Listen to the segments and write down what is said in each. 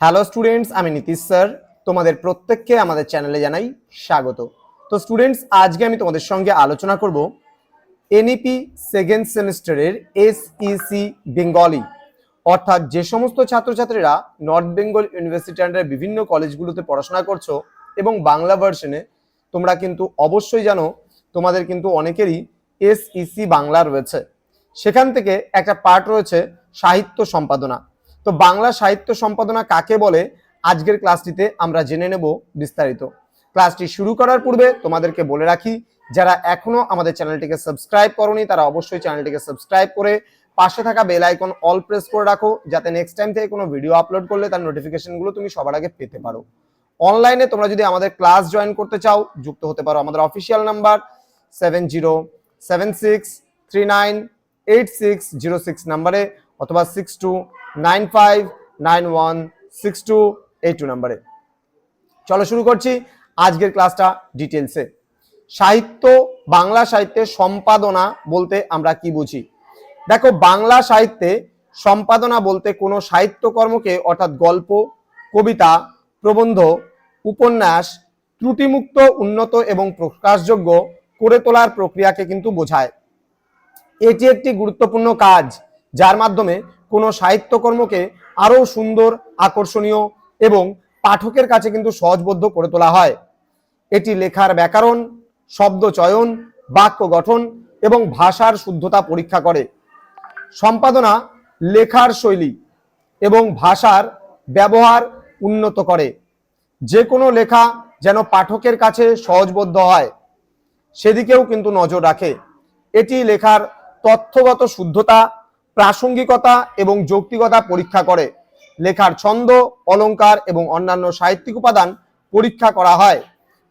Hello students আমি Nitish sir. তোমাদের প্রত্যেককে আমাদের চ্যানেলে জানাই স্বাগত। তো স্টুডেন্টস আজকে আমি তোমাদের সঙ্গে আলোচনা করব এনইপি সেকেন্ড সেমিস্টারের এসইসি বেঙ্গলি অর্থাৎ যে সমস্ত ছাত্রছাত্রীরা নর্থ বেঙ্গল ইউনিভার্সিটি আন্ডারে বিভিন্ন কলেজগুলোতে পড়াশোনা করছ এবং বাংলা ভার্সনে তোমরা কিন্তু অবশ্যই জানো, তোমাদের কিন্তু অনেকেরই এসইসি বাংলা রয়েছে। সেখান থেকে একটা পার্ট রয়েছে সাহিত্য সম্পাদনা। তো বাংলা সাহিত্য সম্পাদনা কাকে বলে? আজকের ক্লাসটিতে আমরা জেনে নেব বিস্তারিত। ক্লাসটি শুরু করার পূর্বে তোমাদেরকে বলে রাখি, যারা এখনও আমাদের চ্যানেলটিকে সাবস্ক্রাইব করনি, তারা অবশ্যই চ্যানেলটিকে সাবস্ক্রাইব করে পাশে থাকা বেল আইকন অল প্রেস করে রাখো, যাতে নেক্সট টাইম থেকে কোনো ভিডিও আপলোড করলে তার নোটিফিকেশনগুলো তুমি সবার আগে পেতে পারো। অনলাইনে তোমরা যদি আমাদের ক্লাস জয়েন করতে চাও, যুক্ত হতে পারো আমাদের official number seven zero seven six three nine eight six zero six নাম্বারে অথবা six two nine five nine one six two eight two নাম্বারে। চলো শুরু করছি আজকের ক্লাসটা ডিটেলসে সাহিত্য, বাংলা সাহিত্যে সম্পাদনা বলতে আমরা কি বুঝি? দেখো, বাংলা সাহিত্যে সম্পাদনা বলতে কোনো সাহিত্যকর্মকে, অর্থাৎ গল্প, কবিতা, প্রবন্ধ, উপন্যাস, ত্রুটিমুক্ত, উন্নত এবং প্রকাশযোগ্য করে তোলার প্রক্রিয়াকে কিন্তু বোঝায়। এটি একটি গুরুত্বপূর্ণ কাজ। যার মাধ্যমে কোনো সাহিত্যকর্মকে আরও সুন্দর, আকর্ষণীয় এবং পাঠকের কাছে কিন্তু সহজবোধ্য করে তোলা হয়। এটি লেখার ব্যাকরণ, শব্দ চয়ন, বাক্য গঠন এবং ভাষার শুদ্ধতা পরীক্ষা করে। সম্পাদনা লেখার শৈলী এবং ভাষার ব্যবহার উন্নত করে। যে কোনো লেখা যেন পাঠকের কাছে সহজবোধ্য হয়, সেদিকেও কিন্তু নজর রাখে। এটি লেখার তথ্যগত শুদ্ধতা প্রাসঙ্গিকতা এবং যৌক্তিকতা পরীক্ষা করে। লেখার ছন্দ অলংকার এবং অন্যান্য সাহিত্যিক উপাদান পরীক্ষা করা হয়।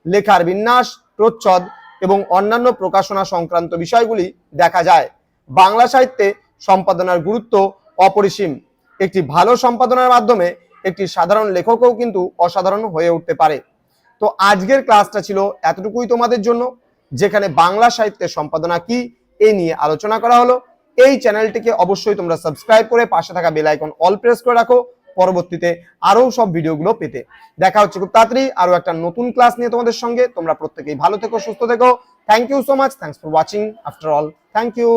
লেখার বিন্যাস, প্রচ্ছদ এবং অন্যান্য প্রকাশনা সংক্রান্ত বিষয়গুলি দেখা যায়। বাংলা সাহিত্যে সম্পাদনার গুরুত্ব অপরিসীম। একটি ভালো সম্পাদনার মাধ্যমে একটি সাধারণ লেখকও কিন্তু অসাধারণ হয়ে উঠতে পারে। তো আজকের ক্লাসটা ছিল এতটুকুই তোমাদের জন্য। যেখানে বাংলা সাহিত্যের সম্পাদনা কি, এ নিয়ে আলোচনা করা হলো। এই চ্যানেলটিকে অবশ্যই তোমরা সাবস্ক্রাইব করে পাশে থাকা বেল আইকন অল প্রেস করে রাখো। পরবর্তীতে আরও সব ভিডিওগুলো পেতে। দেখা হচ্ছে খুব তাড়াতাড়ি আরও একটা নতুন ক্লাস নিয়ে তোমাদের সঙ্গে। তোমরা প্রত্যেকেই ভালো থেকো, সুস্থ থেকো। Thank you so much thanks for watching after all thank you